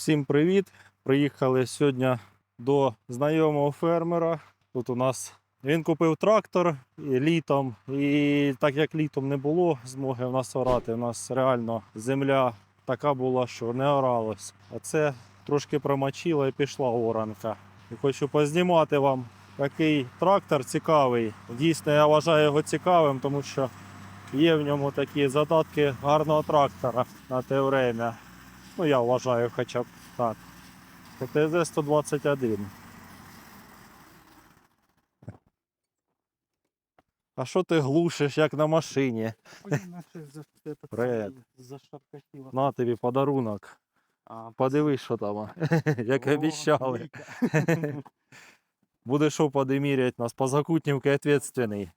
Всім привіт! Приїхали сьогодні до знайомого фермера. Тут у нас він купив трактор і літом, і так як літом не було змоги в нас орати, у нас реально земля така була, що не оралось. А це трошки промочило і пішла оранка. І хочу познімати вам такий трактор цікавий. Дійсно, я вважаю його цікавим, тому що є в ньому такі задатки гарного трактора на те время. Ну, я вважаю хоча б так. ТТЗ-121. А що ти глушиш, як на машині? Привет. Зашаркатіло. На тобі подарунок. А, Подивись, що там, як о, обіщали. Будеш опади міряти нас, по закутнівки відповідальний.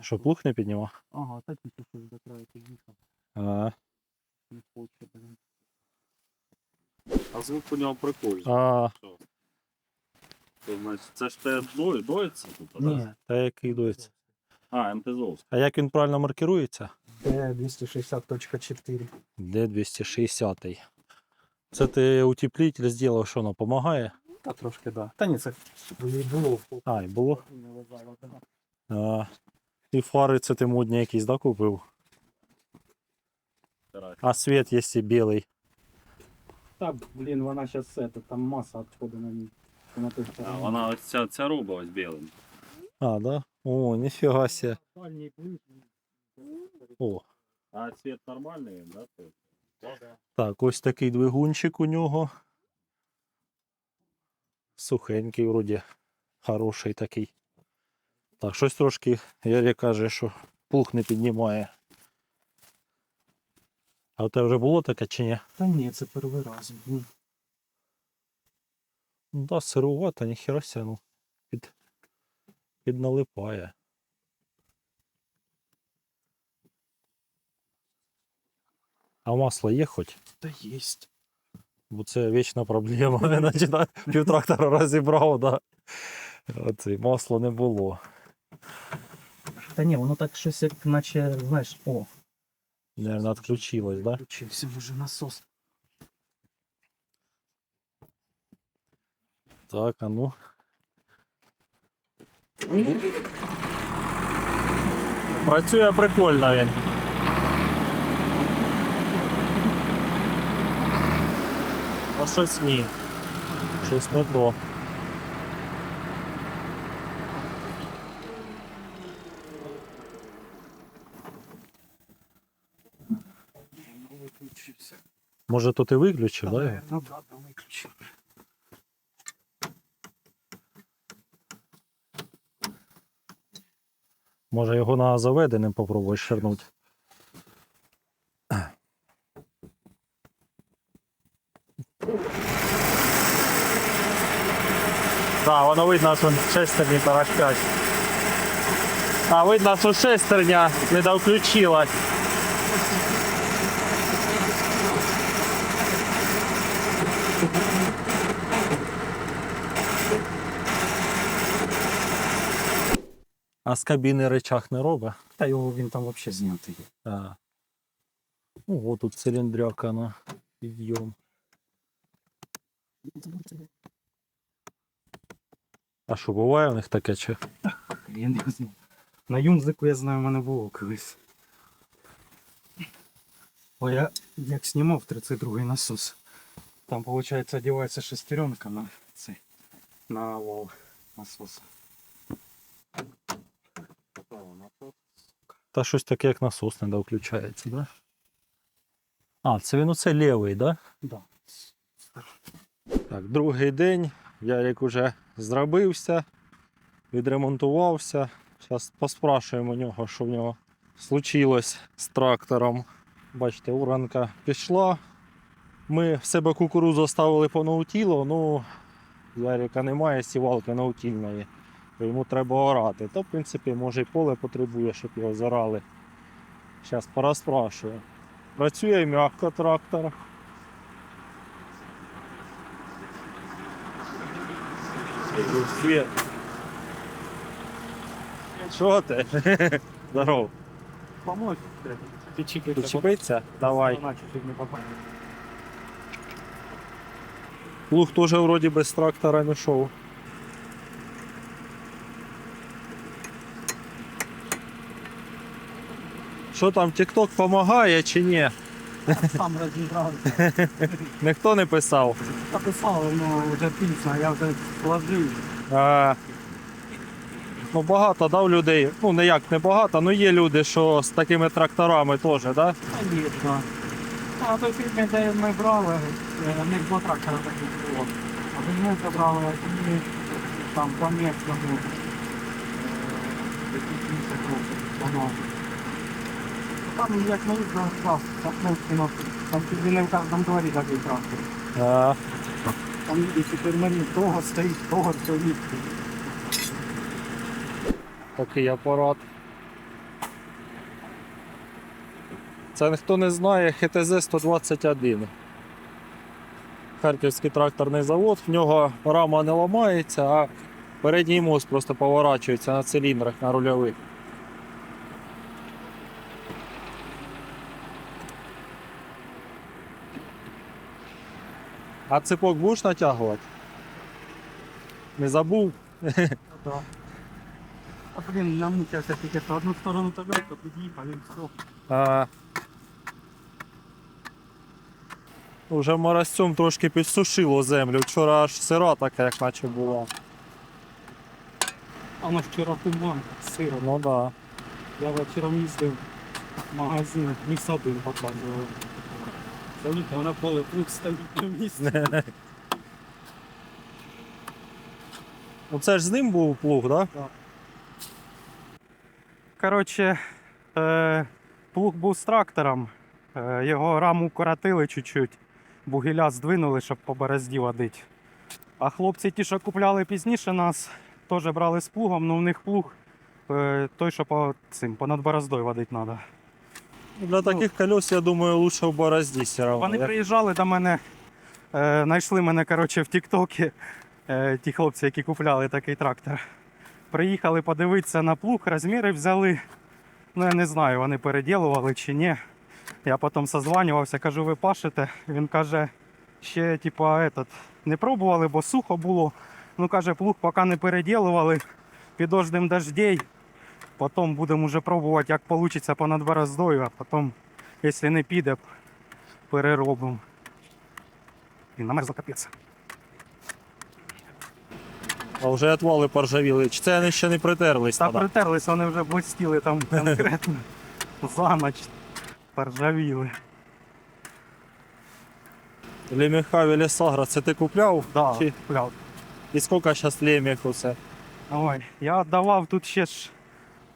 Що, плуг не піднімав? Ага, так тільки щось до краю під'їхав. А, Не хоче, блін. А звук у нього прикольний. а Це, значить, це ж те дой- доїться тут? а, Ні, да? та який дується. А, МТЗовський. А як він правильно маркирується? це 260.4. Де 260 Це ти утеплитель зробив, що воно допомагає? Та трошки, да. Та ні, це і було. А, і було. А, і фари це ти модні якісь, да, купив? А світ є білий. Та, блін, вона зараз це, там маса відходу на ній. Вона теж А, вона ось ця, ця руба ось білим. А, да? О, ніфіга ся. Дальній плюс. О, А цвет нормальний, да? Так, ось такий двигунчик у нього. Сухенький, вроді, хороший такий. Так, щось трошки, Ярі каже, що плуг не піднімає. А у тебе вже було таке чи ні? Та ні, це перший раз. Ну да, сирувато, ніхіра ся, ну. Під, підналипає. А масло є хоч? Та єсть. Бо це вічна проблема. Наче да, півтрактора розібрав, да. Оце масла не було. Та ні, воно так щось як наче, знаєш, о, Наверно, відключилось, да? включився може насос. Так, а ну. Працює прикольно він. А щось ні. Щось не то. Може то ти виключив, да? Ну да, да, виключив. Може його на заведеним попробуєш ширнути. Так, воно видно, що шестерні тарахтять. А видно, що шестерня не довключилась. А з кабіни речах не робить. Та його він там взагалі знятий. А. Ого, тут циліндряка на підйом. А що, буває у них таке чи? Я не знаю. На юмзику я знаю, в мене було колись. О, я як знімав 32-й насос. Там, виходить, одягається шестеренка на цей на вал насоса. Та щось таке, як насос не довключається, да? А, це він оце лівий, да? Да. Так, другий день. Ярик уже зробився, відремонтувався. Зараз поспрашуємо нього, що в нього случилось з трактором. Бачите, уранка пішла. Ми в себе кукурузу ставили по наутілу, ну Ярика немає сівалки наутільної. то Йому треба орати. То, в принципі, може і поле потребує, щоб його зорали. Зараз порозпрашую. Працює м'яко трактор. Свет. Що ти? Здоров. помочь? Підчіпити. Підчепиться? Давай. Вона чуть-чуть не попала. Плуг теж вроді без трактора не йшов. Що там, TikTok допомагає чи ні? Сам розібрався. Ніхто не писав. Написав, ну вже пізно, я вже сложив. А, ну, багато да, у людей. Ну, не як не багато, але є люди, що з такими тракторами теж, да? Звісно. А той фільм, де ми брали, е, в них два трактора таких було. А ми забрали одні там по місцевому. Воно. Там як ми їздили, там, там тобі не в кожному дворі такий трактор. А, Там і супермарін того стоїть, того стоїть. такий апарат. Це ніхто не знає, ХТЗ 121. Харківський тракторний завод, в нього рама не ламається, а передній мост просто поворачується на циліндрах на рульових. А цепок будеш натягувати? Не забув? Да. А блін, намучився тільки що одну сторону тебе, то під'їхав і все. А, Уже морозцем трошки підсушило землю. Вчора аж сира така, як наче була. А воно вчора туман, сиро. Ну да. Я вечором їздив в магазин, міс один показував. Заліка, вона поле плуг стоїть на місці. Ну це ж з ним був плуг, так? Да? Коротше, е, плуг був з трактором. Е, його раму коротили чуть-чуть. Бугіля здвинули, щоб по борозді водити. А хлопці ті, що купляли пізніше нас, теж брали з плугом, але в них плуг е, той, що по цим, понад бороздою водити треба. Для таких колес, я думаю, лучше в борозді все равно. Вони приїжджали до мене, е, знайшли мене коротше, в Тіктокі, е, ті хлопці, які купляли такий трактор. Приїхали подивитися на плуг, розміри взяли. Ну, я не знаю, вони переділували чи ні. Я потім созванювався, кажу, ви пашете. Він каже, ще типа, этот, не пробували, бо сухо було. Ну каже, плуг поки не переділували, підождемо дождей. Потім будемо вже пробувати, як вийде понад бороздою, а потім, якщо не піде, переробимо. І намерзло капець. А вже отвали поржавіли. Чи це вони ще не притерлись? Та тоді? притерлись, вони вже блистіли там конкретно за ніч. Поржавіли. Леміха Велісагра, це ти купляв? Да, Чи- купляв. І скільки зараз леміху це? Ой, я віддавав тут ще ж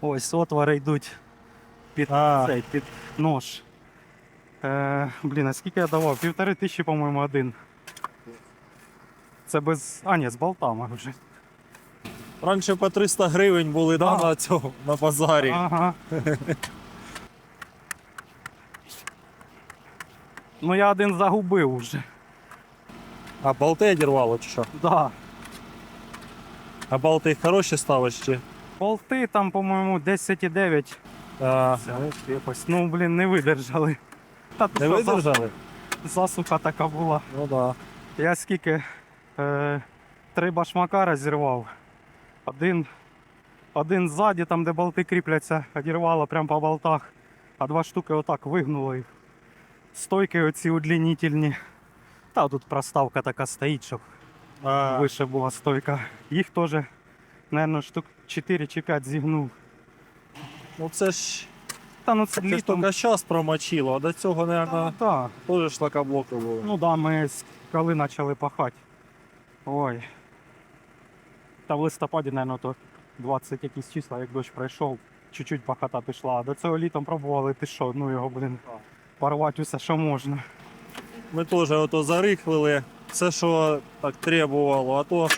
ось отвори йдуть під А. цей, під нож. Е, блін, а скільки я давав? Півтори тисячі, по-моєму, один. Це без. А, ні, з болтами вже. Раніше по 300 гривень були да, на цьому на базарі. Ага. ну я один загубив вже. А болти одірвало чи що? Да. А болти хороші ставиш чи? Болти там, по-моєму, 10,9. А, якось, ну, блін, не видержали. Та не за- видержали? Засуха така була. Ну да. Я скільки е, три башмака розірвав. Один, один ззаді, там де болти кріпляться, одірвало прямо по болтах, а два штуки отак вигнуло їх. Стойки оці удлінительні. Та тут проставка така стоїть, щоб А, вище була стойка. Їх теж, мабуть, штук 4 чи 5 зігнув. ну це ж Та ну це це ж літом. тільки зараз промочило, а до цього, Та, мабуть, так. теж шлакоблоки були. Ну да, ми з- коли почали пахати. Ой. Та в листопаді, мабуть, то 20 якісь числа, як дощ пройшов, чуть-чуть пахота пішла. А До цього літом пробували, ти що, ну його, блін, порвати усе, що можна. Ми теж ото зарихлили, все, що так требувало, а то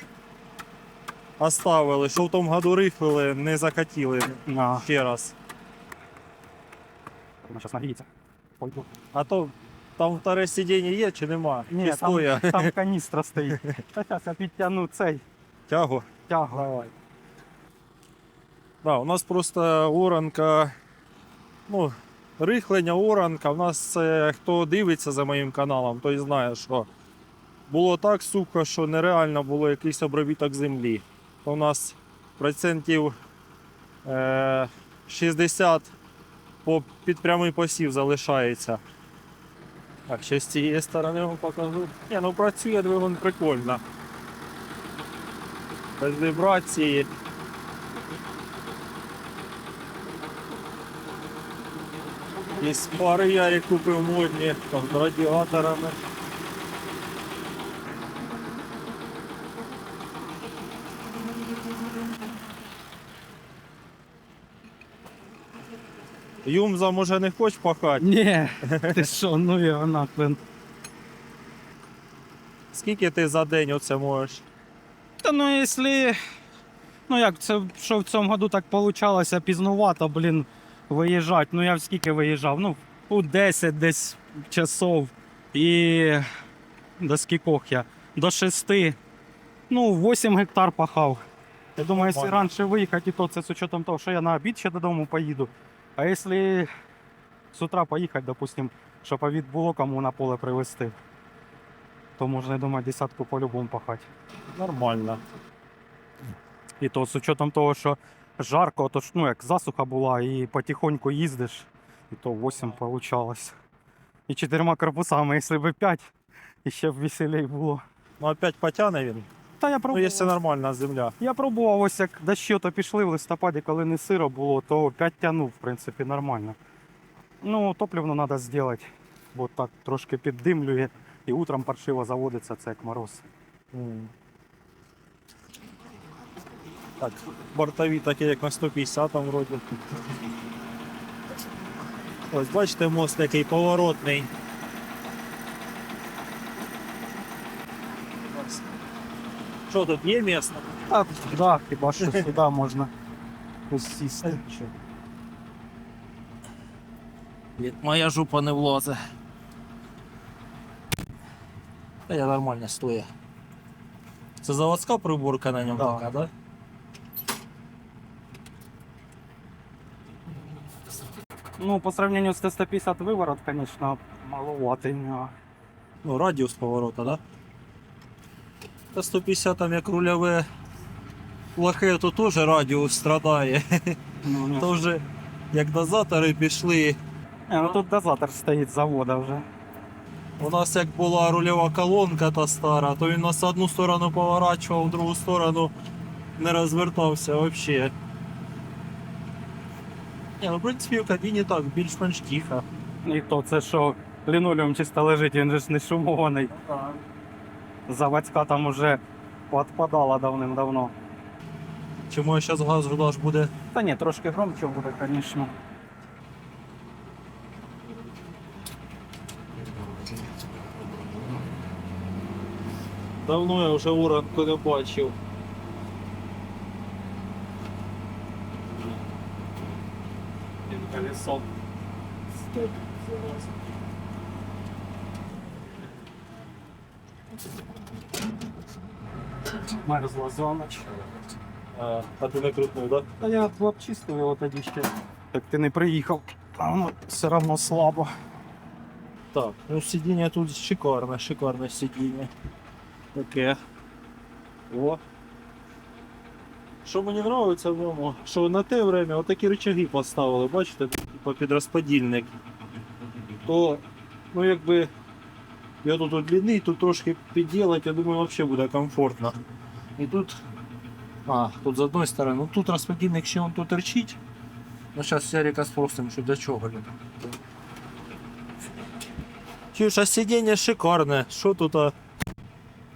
оставили. Що в тому году рихлили, не захотіли А, ще раз. вона зараз нагріється. Пойду. А то там вторе сидіння є чи нема? Ні, чи там, там каністра стоїть. Та зараз я підтягну цей Тягу. тягу. Давай. Да, у нас просто оранка ну, рихлення, оранка. У нас е, хто дивиться за моїм каналом, той знає, що було так сухо, що нереально було якийсь обробіток землі. У нас процентів е, 60 по, під прямий посів залишається. Так, ще з цієї сторони вам покажу. Ні, ну працює двигун прикольно. Без вібрації. Із пари я купив модні там, з радіаторами. Юмза може не хочеш пахати. Ні, ти що, ну його нахрен. Скільки ти за день оце можеш? Та ну якщо. Ну як, це що в цьому году так получалося пізнувато, блін, виїжджати. Ну я в скільки виїжджав? Ну, у 10 десь часов. І до скількох я? До 6. Ну, 8 гектар пахав. Я думаю, якщо раніше виїхати, то це з учетом того, що я на обід ще додому поїду. А якщо з утра поїхати, допустим, щоб обід було кому на поле привезти, то можна, я думаю, десятку по-любому пахати. Нормально. І то з учетом того, що жарко, то ж, ну як засуха була, і потихоньку їздиш, і то 8 получалось. І чотирма корпусами, якщо б 5, і ще б веселей було. Ну опять потягне він. Та я Ну, пробував. якщо нормальна земля. Я пробував ось як дощі то пішли в листопаді, коли не сиро було, то 5 тянув, в принципі, нормально. Ну, топливно треба зробити, бо так трошки піддимлює і утром паршиво заводиться, це як мороз. М. Так, бортові такі, як на 150 там вроді. Ось бачите, мост який поворотний. Що тут є місце? Так, да, хіба що сюди можна сісти. Моя жопа не влазе. Та я нормально стою. Це заводська приборка на ньому Да. така, да? Ну, по сравнению с Т-150 выворот, конечно, маловатый. но- Ну, радіус поворота, да? Та 150 там як рульове лохе, то теж радіус страдає. Ну, ну. То вже як дозатори пішли. Не, ну тут дозатор стоит з завода вже. У нас як була рульова колонка та стара, то він нас в одну сторону поворачував, в другу сторону не розвертався взагалі. Ні, ну, в принципі, в кабіні так, більш-менш тихо. І то це що лінолеум чисто лежить, він же ж не шумований. Заводська там уже відпадала давним-давно. Чому зараз газ буде Та ні, трошки громче буде, звісно. Давно я вже уранку не бачив. Колесо. Мерзла зонач. А, ти не крутнув, так? Та я обчистив його тоді ще. Так ти не приїхав. А воно все одно слабо. Так, ну сидіння тут шикарне, шикарне сидіння. Таке. О. Що мені подобається в ньому, що на те время отакі рычаги поставили, бачите, типу під розподільник. То, ну якби я тут от длинний, тут трошки підділати, я думаю, взагалі буде комфортно. І тут. А, тут з одної сторони, ну тут розподільник ще он тут торчить. Ну зараз Ярика спросимо, що для чого він. Чуєш, а сидіння шикарне. Що тут? А...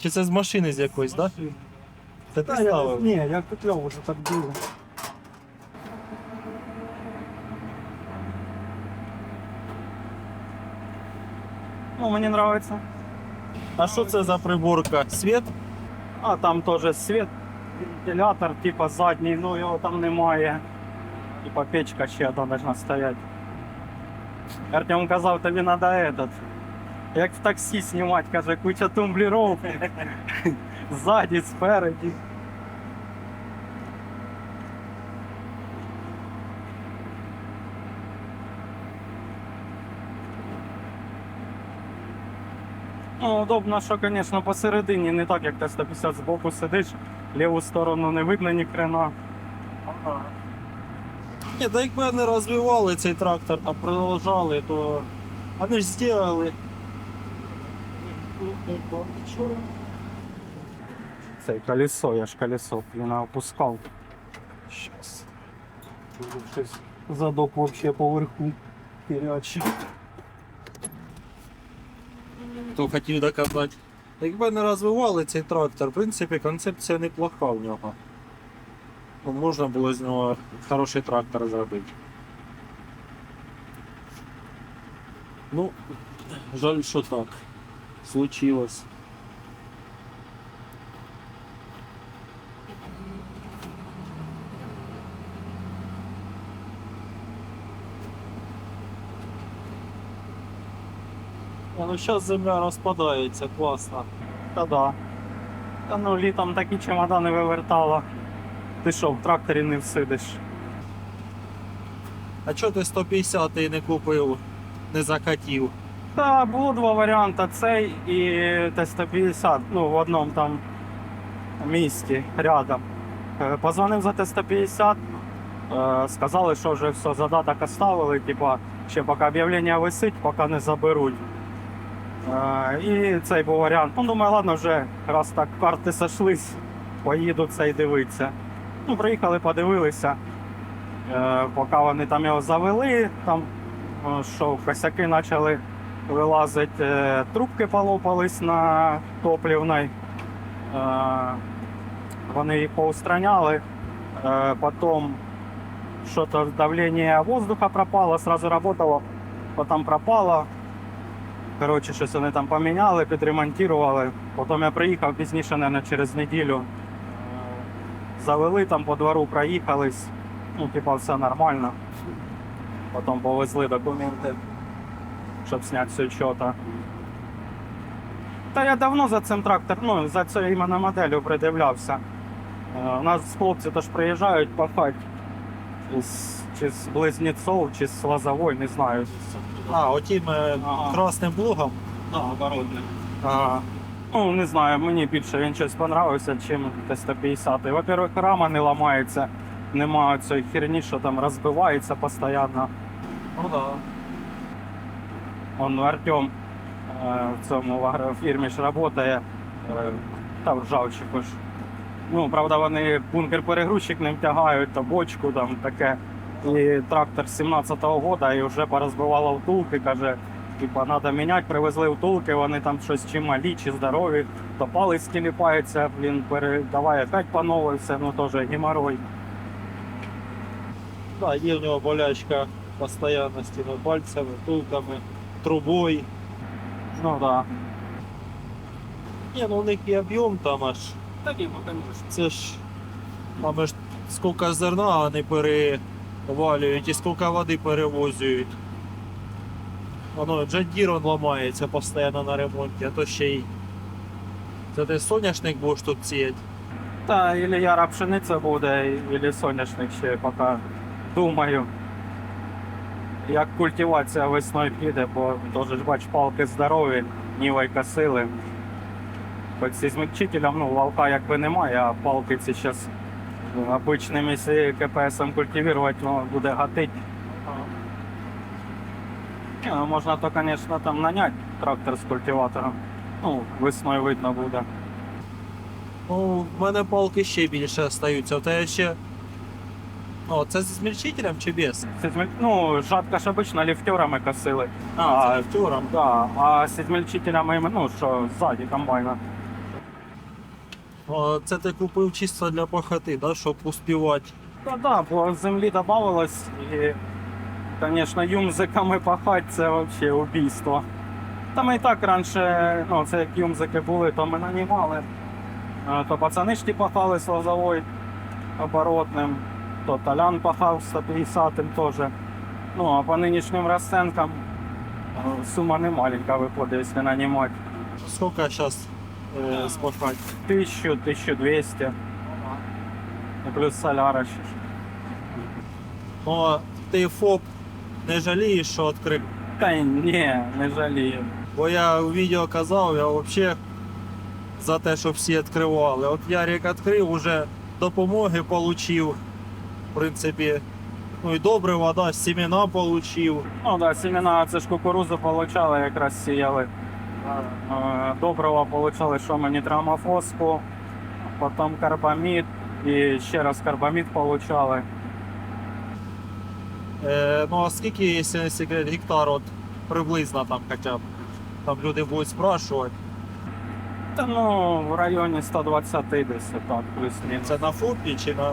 Чи це з машини з якоїсь, так? Да? Це ти ставив? Ні, я купляв вже так було. Ну, мені подобається. А що це за приборка? Світ? А там теж світ, вентилятор, типа задній, ну його там немає. Типа печка ще одна должна стояти. Артем казав, тобі треба этот. Як в таксі знімати, каже, куча тумблеров. Ззаді, спереді. Ну, удобно, що, звісно, посередині не так, як Т-150 збоку сидиш, ліву сторону не видно ні хрена. Ні, та якби не розвивали цей трактор, а продовжали, то вони ж зробили. Це колесо, я ж колесо, блін, опускав. Щас. Щось задок вообще поверху херячить. То хотів доказати. Якби не розвивали цей трактор, в принципі, концепція неплоха в нього. Можна було з нього хороший трактор зробити. Ну, жаль, що так. Случилось. Ну зараз земля розпадається, класно. Та да. Та ну літом такі чемодани вивертало. Ти що, в тракторі не всидиш? А чого ти 150 не купив, не закатив? Та було два варіанти: цей і Т-150, ну в одному там місті рядом. Е, Позвонив за Т-150, е, сказали, що вже все, задаток оставили, типа, ще поки об'явлення висить, поки не заберуть. Е, І цей був варіант. Ну, думаю, ладно, вже раз так карти сошлись, поїду цей дивитися. Ну, приїхали, подивилися. Е, Поки вони там його завели, там е, що косяки почали вилазити, трубки полопались на топливній. Е, Вони їх поустраняли. Потім що-то давлення воздуха пропало, сразу работало, потім пропало. Коротше, щось вони там поміняли, підремонтували. Потім я приїхав пізніше, мабуть, через неділю. Е, Завели там по двору, проїхались. Ну, типа, все нормально. Потім повезли документи, щоб зняти з учета. Та я давно за цим трактором, ну, за цією іменно моделлю придивлявся. Е, У нас хлопці теж приїжджають пахати. Із, чи з Близнецов, чи з Лозовой, не знаю. А, отим е, Ага. красним блогом. А, оборудник. А, ну, не знаю, мені більше він щось понравився, чим Т-150. Во-первых, рама не ламається, немає цієї херні, що там розбивається постійно. Ну да. Он Артем е, в цьому в агрофірмі ж працює, е, та в Ржавчику ж. Ну, правда, вони бункер-перегрузчик не втягають, то бочку там таке. І трактор з 17-го года і вже порозбивало втулки, каже, типа, треба міняти, привезли втулки, вони там щось чи малі, чи здорові, то палець тіліпається, блін, передавай опять по новій, все, ну теж геморрой. Да, є в нього болячка постійно з тими пальцями, тулками, трубою. Ну так. Да. Ні, ну у них і об'єм там аж. Такі, Це ж там ж скільки зерна вони перевалюють і скільки води перевозують. Воно джандір он ламається постійно на ремонті, а то ще й. Це ти соняшник будеш тут сіяти. Та ілі яра пшениця буде, ілі соняшник ще поки думаю. Як культивація весною піде, бо теж ж бач, палки здорові, нівой косили. Хоч зі змягчителем, ну, валка якби немає, а палки ці зараз обичним, якщо КПСом культивувати, воно буде гатить. Ні, ну, можна то, звісно, там наняти трактор з культиватором. Ну, весною видно буде. Ну, в мене палки ще більше остаються. У тебе ще. О, це зі змільчителем чи без? Змель- Ну, жатка ж обично ліфтерами косили. А, це ліфтером. Да, а з змельчителями, ну що, ззаді комбайна. Це ти купив чисто для пахоти, да, щоб успівати. Та да, бо землі додавалось і, звісно, юмзиками пахати це взагалі убійство. Та ми і так раніше, ну, це як юмзики були, то ми нанімали. То пацани ж ті пахали з оборотним, то Толян пахав 150-м теж. Ну, а по нинішнім розценкам сума не маленька виходить, якщо нанімати. Скільки зараз е, спахати? 1000, 1200. І плюс соляра ще. ж. Ну, ти ФОП не жалієш, що відкрив. Та ні, не жалію. Бо я у відео казав, я взагалі за те, щоб всі відкривали. От Ярик відкрив, уже допомоги отримав. В принципі, ну і добре вода, семена отримав. Ну да, семена це ж кукурузу получали, якраз сіяли. Е, Доброго получали, що мені трамофоску, потім карбамід і ще раз карбамід получали. Е, ну а скільки, секрет, гектар от приблизно там хоча б? Там люди будуть спрашувати. Та ну в районі 120 десь так, плюс-мінус. Це на фупі чи на.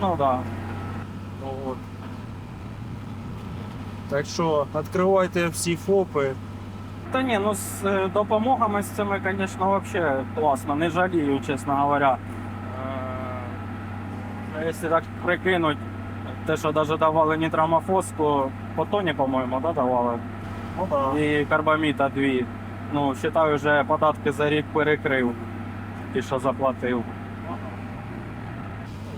Ну да. Ну, от. Так що відкривайте всі ФОПи. Та ні, ну з е, допомогами з цими, звісно, взагалі класно, не жалію, чесно говоря. Е, Якщо так прикинуть, те, що навіть давали нітрамофоску, по тоні, по-моєму, да, давали. Ну, да. І карбаміта дві. Ну, вважаю, вже податки за рік перекрив. Ті, що заплатив.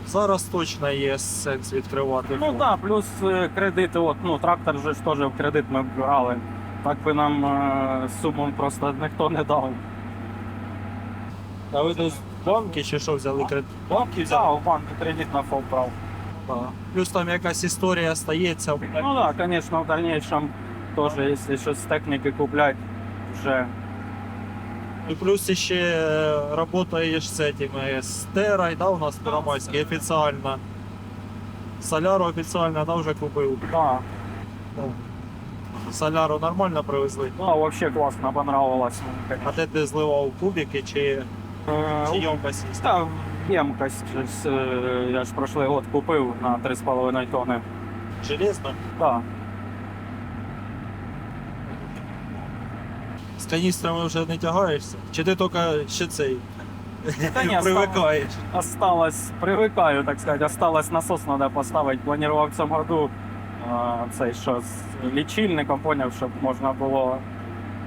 Зараз точно є сенс відкривати. Ну так, да, плюс е, кредити, от, ну, трактор же ж теж в кредит ми брали. Так би нам е, суму просто ніхто не дав. А ви тут банки чи що взяли кредит? Банки Да, взяли? у банку кредит на ФОП брав. Да. Плюс там якась історія стається. Ну да, конечно, в дальнейшем тоже, если щось з техніки куплять, вже І плюс ще працюєш з цими з Терой, да, у нас Первомайський офіційно. Соляру офіційно, да, вже купив. да, Соляру нормально привезли. да, вообще класно понравилось. А де ти зливав кубики чи, чи Е, ємкості? Та ємкость, е, я ж прошлий год купив на 3,5 тонни. Железно? Да. З каністрами вже не тягаєшся? Чи ти тільки ще цей Та ні, привикаєш? Осталось, привикаю, так сказать, осталось насос надо поставити. Планував в цьому году а, цей що з лічильником, поняв, щоб можна було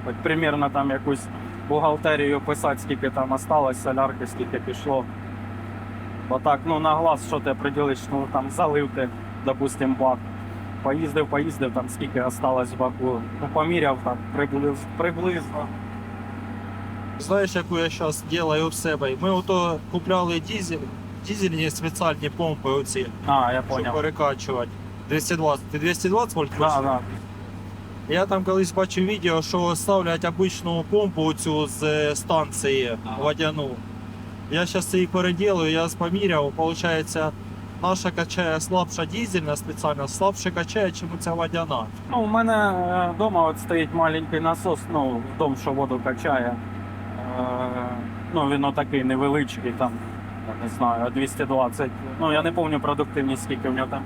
хоч примірно там якусь бухгалтерію писати, скільки там осталось, солярки, скільки пішло. Бо так, ну на глаз, що ти приділиш, ну там залив ти, допустим, бак. Поїздив, поїздив, там скільки осталось в баку. Ну, поміряв так, приблизно. приблизно. Знаєш, яку я зараз роблю в себе? Ми ото купляли дизель, дизельні спеціальні помпи оці, А, я щоб поняв. перекачувати. 220. Ти 220 вольт Да, да. Я там колись бачив відео, що ставлять обичну помпу цю з е, станції водяну. Я зараз її переділую, я поміряв, виходить, наша качає слабша дизельна спеціально, слабше качає, чим ця водяна. Ну, у мене вдома от стоїть маленький насос, ну, в дом, що воду качає. Е, ну, він отакий невеличкий, там, я не знаю, 220. Ну, я не пам'ятаю продуктивність, скільки в нього там.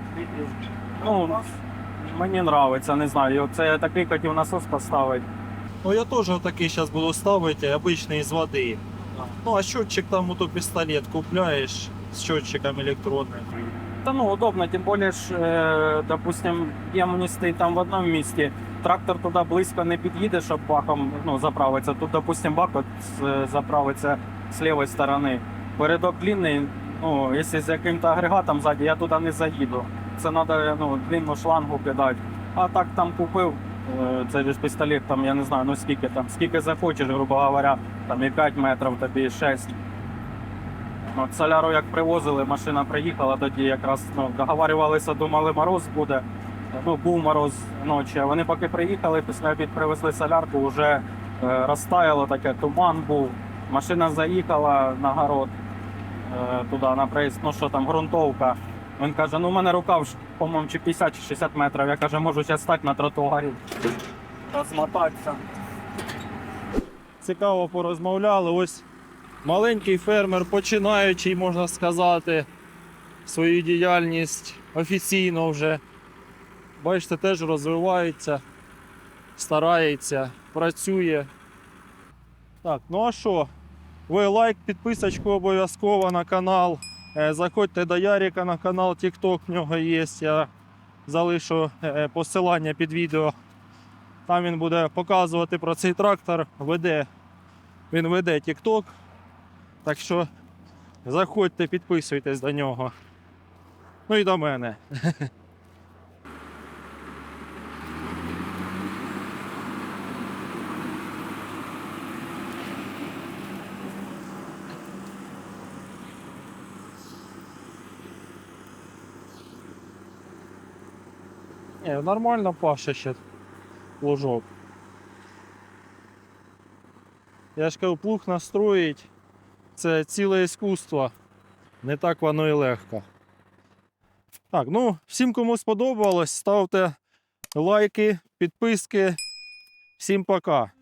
Ну, мені подобається, не знаю. Це я такий хотів насос поставити. Ну я теж такий зараз буду ставити, обичний з води. Ну а счетчик там ото пістолет купляєш з счетчиком електронним. Та ну удобно, тим більше ж, е, допустим, ємність стоїть там в одному місці. Трактор туди близько не під'їде, щоб баком ну, заправитися. Тут, допустим, бак от, з- заправиться з лівої сторони. Передок длинний, ну, якщо з яким-то агрегатом ззаді, я туди не заїду. Це треба ну, длинну шлангу кидати. А так там купив. ж пістолет, там, я не знаю, ну скільки там, скільки захочеш, грубо говоря, там і 5 метрів, тобі і 6. От соляру як привозили, машина приїхала, тоді якраз ну, договарювалися, думали, мороз буде. Ну, був мороз ночі. Вони поки приїхали, після обід привезли солярку, вже е, розтаяло таке, туман був. Машина заїхала на город е, туди, на проїзд, ну що там, ґрунтовка. Він каже, ну у мене рукав, по-моєму, чи 50 чи 60 метрів. Я каже, можу зараз стати на тротуарі, розмотатися. Цікаво порозмовляли. Ось маленький фермер, починаючий, можна сказати, свою діяльність офіційно вже. Бачите, теж розвивається, старається, працює. Так, ну а що? Ви лайк, підписочку обов'язково на канал. Е, Заходьте до Ярика на канал, TikTok в нього є. Я залишу е, посилання під відео. Там він буде показувати про цей трактор, веде, він веде TikTok. Так що заходьте, підписуйтесь до нього. Ну і до мене. Ні, нормально паше ще лужок. Я ж кажу, плуг настроїть. Це ціле іскусство. Не так воно і легко. Так, ну, всім, кому сподобалось, ставте лайки, підписки. Всім пока.